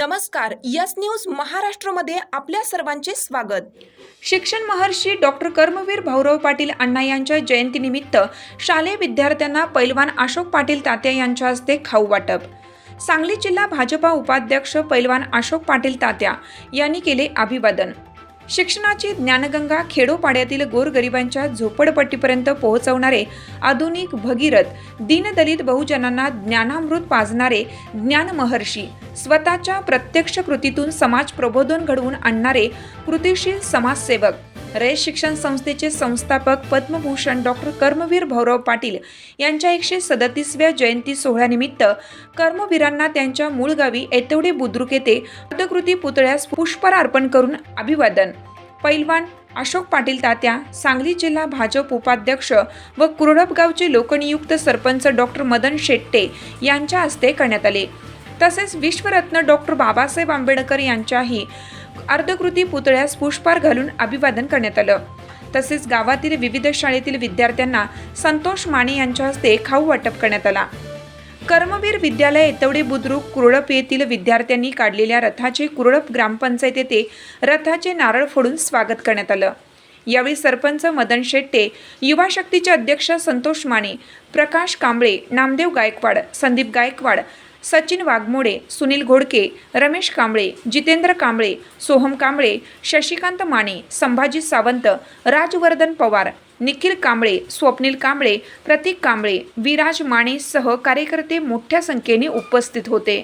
नमस्कार yes news महाराष्ट्रमध्ये आपल्या सर्वांचे स्वागत. शिक्षण महर्षी डॉक्टर कर्मवीर भाऊराव पाटील अण्णा यांच्या जयंतीनिमित्त शालेय विद्यार्थ्यांना पैलवान अशोक पाटील तात्या यांच्या हस्ते खाऊ वाटप. सांगली जिल्हा भाजपा उपाध्यक्ष पैलवान अशोक पाटील तात्या यांनी केले अभिवादन. शिक्षणाची ज्ञानगंगा खेडोपाड्यातील गोरगरिबांच्या झोपडपट्टीपर्यंत पोहोचवणारे आधुनिक भगीरथ दीनदलित बहुजनांना ज्ञानामृत पाजणारे ज्ञानमहर्षी स्वतःच्या प्रत्यक्ष कृतीतून समाज प्रबोधन घडवून आणणारे कृतिशील समाजसेवक. रयत शिक्षण संस्थेचे संस्थापक पद्मभूषण डॉक्टर कर्मवीर भौरव पाटील यांच्या एकशे सदतीसव्या जयंती सोहळ्यानिमित्त कर्मवीरांना त्यांच्या मूळ गावी एतवडे बुद्रुक येथे पदकृती पुतळ्यास पुष्पहार अर्पण करून अभिवादन. पैलवान अशोक पाटील तात्या सांगली जिल्हा भाजप उपाध्यक्ष व कुरडपगावचे लोकनियुक्त सरपंच डॉक्टर मदन शेट्टे यांच्या हस्ते करण्यात आले. तसेच विश्वरत्न डॉक्टर बाबासाहेब आंबेडकर यांच्याही अर्धकृती पुतळ्यास पुष्पार घालून अभिवादन करण्यात आलं. तसेच गावातील विविध शाळेतील विद्यार्थ्यांना संतोष माने यांच्या हस्ते खाऊ वाटप करण्यात आला. कर्मवीर विद्यालय येतवडे बुद्रुक कुरडप येथील विद्यार्थ्यांनी काढलेल्या रथाचे कुरडप ग्रामपंचायत येथे रथाचे नारळ फोडून स्वागत करण्यात आलं. यावेळी सरपंच मदन शेट्टे युवा शक्तीचे अध्यक्ष संतोष माने प्रकाश कांबळे नामदेव गायकवाड संदीप गायकवाड सचिन वाघमोडे सुनील घोडके रमेश कांबळे जितेंद्र कांबळे सोहम कांबळे शशिकांत माने संभाजी सावंत राजवर्धन पवार निखिल कांबळे स्वप्नील कांबळे प्रतीक कांबळे विराज माने सह कार्यकर्ते मोठ्या संख्येने उपस्थित होते.